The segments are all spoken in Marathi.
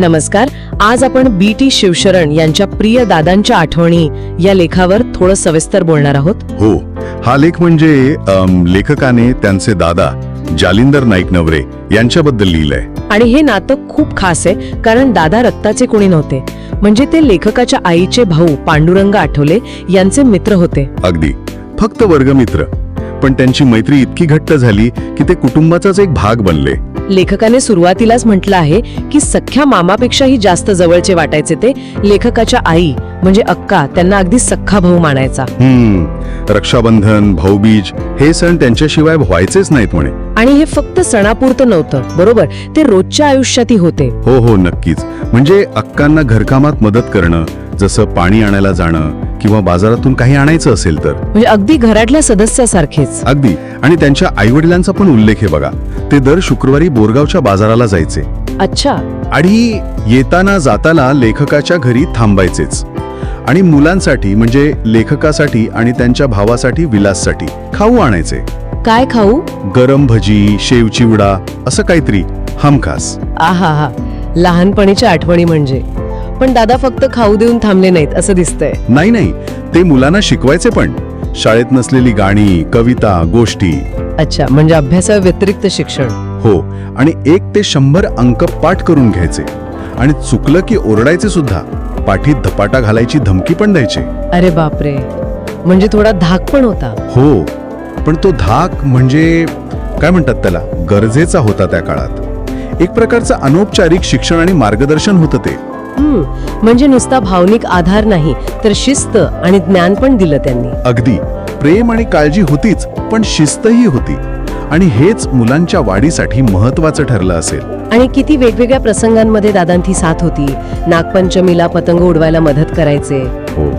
नमस्कार आज आपण बी टी शिवशरण यांच्या प्रिय दादांच्या आठवणी या लेखावर थोडं सविस्तर बोलणार आहोत. हो हा लेख म्हणजे लेखकाने त्यांचे दादा जालिंदर नाईक नवरे यांच्याबद्दल लिहिलंय. आणि हे नातं खूप खास आहे कारण दादा रक्ताचे कोणी नव्हते. म्हणजे ते लेखकाच्या आईचे भाऊ पांडुरंग आठवले यांचे मित्र होते. अगदी. फक्त वर्गमित्र. पण त्यांची मैत्री इतकी घट्ट झाली की ते कुटुंबाचाच एक भाग बनले. लेखकाने सुरुवातीलाच म्हटलं आहे की सख्या मामापेक्षाही जास्त जवळचे वाटायचे ते लेखकाच्या आई म्हणजे अक्का त्यांना अगदी सख्खा भाऊ मानायचा. रक्षाबंधन भाऊबीज हे सण त्यांच्याशिवाय व्हायचेच नाहीत म्हणे. आणि हे फक्त सणापुरतं नव्हतं बरोबर? ते रोजच्या आयुष्यातही होते. हो हो नक्कीच. म्हणजे अक्कांना घरकामात मदत करणं जसं पाणी आणायला जाणं किंवा बाजारातून काही आणायचं असेल तर. म्हणजे अगदी घरातल्या सदस्यासारखेच. अगदी. आणि त्यांच्या आईवडिलांचा पण उल्लेख आहे बघा. ते दर शुक्रवारी बोरगावच्या बाजाराला जायचे. अच्छा. आणि येताना जाताना लेखकाच्या घरी थांबायचेच. आणि मुलांसाठी म्हणजे लेखकासाठी आणि त्यांच्या भावासाठी विलाससाठी खाऊ आणायचे. काय खाऊ? गरम भजी शेवचिवडा असं काहीतरी हमखास. आहा हा लहानपणीच्या आठवणी म्हणजे. पण दादा फक्त खाऊ देऊन थांबले नाहीत असं दिसतंय. नाही नाही. ते मुलांना शिकवायचे पण. शाळेत नसलेली गाणी कविता गोष्टी. अच्छा म्हणजे अभ्यासा व्यतिरिक्त शिक्षण. हो आणि एक ते शंभर अंक पाठ करून घ्यायचे. आणि चुकलं की ओरडायचे सुद्धा. पाठीत धपाटा घालायची धमकी पण द्यायचे. अरे बापरे. म्हणजे थोडा धाक पण होता. हो पण तो धाक म्हणजे काय म्हणतात त्याला गरजेचा होता त्या काळात. एक प्रकारचं अनौपचारिक शिक्षण आणि मार्गदर्शन होतं ते. म्हणजे नुसता भावनिक आधार नाही तर शिस्त आणि ज्ञान पण दिलं त्यांनी. अगदी. प्रेम आणि काळजी होतीच पण शिस्तही होती. आणि हेच मुलांच्या वाढीसाठी महत्वाचं ठरलं असेल. आणि किती वेगवेगळ्या प्रसंगांमध्ये दादांची साथ होती. नागपंचमीला पतंग उडवायला मदत करायचे. हो.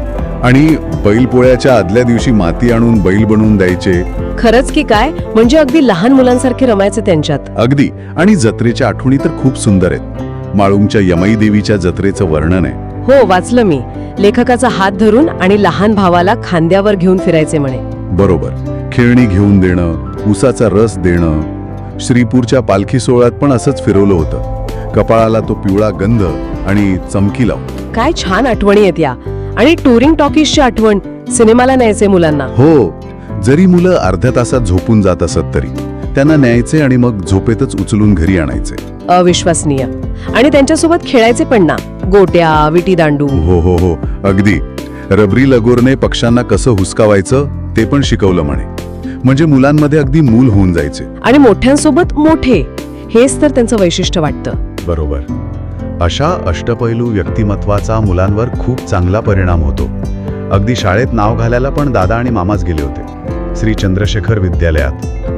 आणि बैलपोळ्याच्या आदल्या दिवशी माती आणून बैल बनवून द्यायचे. खरंच की काय? म्हणजे अगदी लहान मुलांसारखे रमायचे त्यांच्यात. अगदी. आणि जत्रेच्या आठवणी तर खूप सुंदर आहेत. माळुंगच्या यमाई देवीच्या जत्रेचं वर्णन आहे. हो वाचलं मी. लेखकाचा हात धरून आणि लहान भावाला खांद्यावर घेऊन फिरायचे म्हणे. बरोबर. खेळणी घेऊन देणं उसाचा रस देणं. श्रीपूरच्या पालखी सोहळ्यात पण असंच फिरवलं होतं. कपाळाला तो पिवळा गंध आणि चमकी लाव काय छान आठवणी आहेत या. आणि टुरिंग टॉकीजची आठवण सिनेमाला न्यायचे मुलांना. हो. जरी मुलं अर्ध्या तासात झोपून जात असत तरी. त्यांना न्यायचे आणि मग झोपेतच उचलून घरी आणायचे. अविश्वसनीय. आणि त्यांच्यासोबत खेळायचे पण ना. गोट्या विटी दांडू. हो हो हो. अगदी. रबरी लगोरने पक्ष्यांना कसं हुसकावायचं ते पण शिकवलं म्हणे. म्हणजे मुलांमध्ये अगदी मूल होऊन जायचे. आणि मोठ्यांसोबत मोठे. हेच तर त्यांचं वैशिष्ट्य वाटतं. बरोबर. अशा अष्टपैलू व्यक्तिमत्वाचा मुलांवर खूप चांगला परिणाम होतो. अगदी शाळेत नाव घालायला पण दादा आणि मामाच गेले होते. श्री चंद्रशेखर विद्यालयात.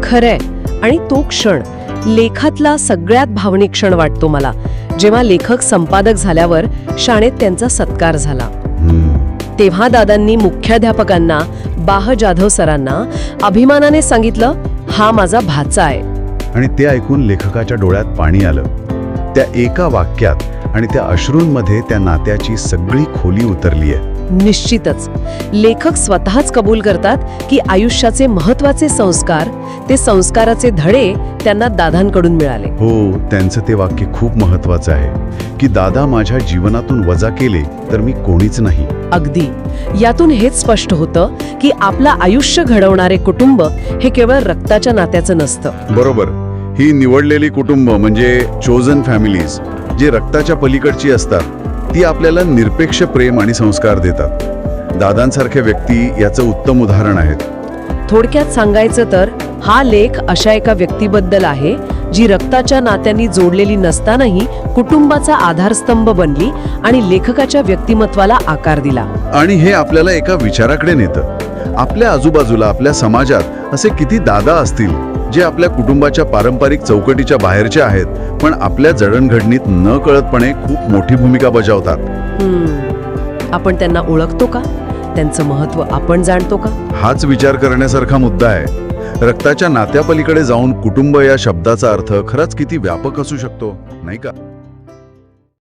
खरंय. आणि तो क्षण लेखातला सगळ्यात भावनिक क्षण वाटतो मला. जेव्हा लेखक संपादक झाल्यावर शाळेत त्यांचा सत्कार झाला. तेव्हा दादांनी मुख्याध्यापकांना बाह जाधव सरांना अभिमानाने सांगितलं हा माझा भाचा आहे. आणि ते ऐकून लेखकाच्या डोळ्यात पाणी आलं. त्या एका वाक्यात आणि त्या अश्रूंमध्ये त्या नात्याची सगळी खोली उतरली आहे निश्चितच. लेखक स्वतःच कबूल करतात की आयुष्याचे महत्त्वाचे संस्कार ते संस्काराचे धडे त्यांना दादांकडून मिळाले. हो त्यांचं ते वाक्य खूप महत्वाचं आहे की दादा माझ्या जीवनातून वजा केले तर मी कोणीच नाही. अगदी. यातून हेच स्पष्ट होतं की आपलं आयुष्य घडवणारे कुटुंब हे केवळ रक्ताच्या नात्याचं नसतं. बरोबर. ही निवडलेली कुटुंब म्हणजे चोजन फॅमिलीज जे रक्ताच्या पलीकडची असतात. ती आपल्याला निरपेक्ष प्रेम आणि संस्कार देतात. दादांसारख्या व्यक्ती याचं उत्तम उदाहरण आहेत. थोडक्यात सांगायचं तर हा लेख अशा एका व्यक्तीबद्दल आहे जी रक्ताच्या नात्यांनी जोडलेली नसतानाही कुटुंबाचा आधारस्तंभ बनली आणि लेखकाच्या व्यक्तिमत्वाला आकार दिला. आणि हे आपल्याला एका विचाराकडे नेतं. आपल्या आजूबाजूला आपल्या समाजात असे किती दादा असतील जे आपल्या कुटुंबाच्या पारंपरिक चौकटीच्या बाहेरचे आहेत पण आपल्या जडणघडणीत न कळतपणे खूप मोठी भूमिका बजावतात. हम्म. आपण त्यांना ओळखतो का? त्यांचं महत्त्व आपण जाणतो का? हाच विचार करण्यासारखा मुद्दा आहे. रक्ताच्या नात्यापलीकडे जाऊन कुटुंब या शब्दाचा अर्थ खरंच किती व्यापक असू शकतो नाही का?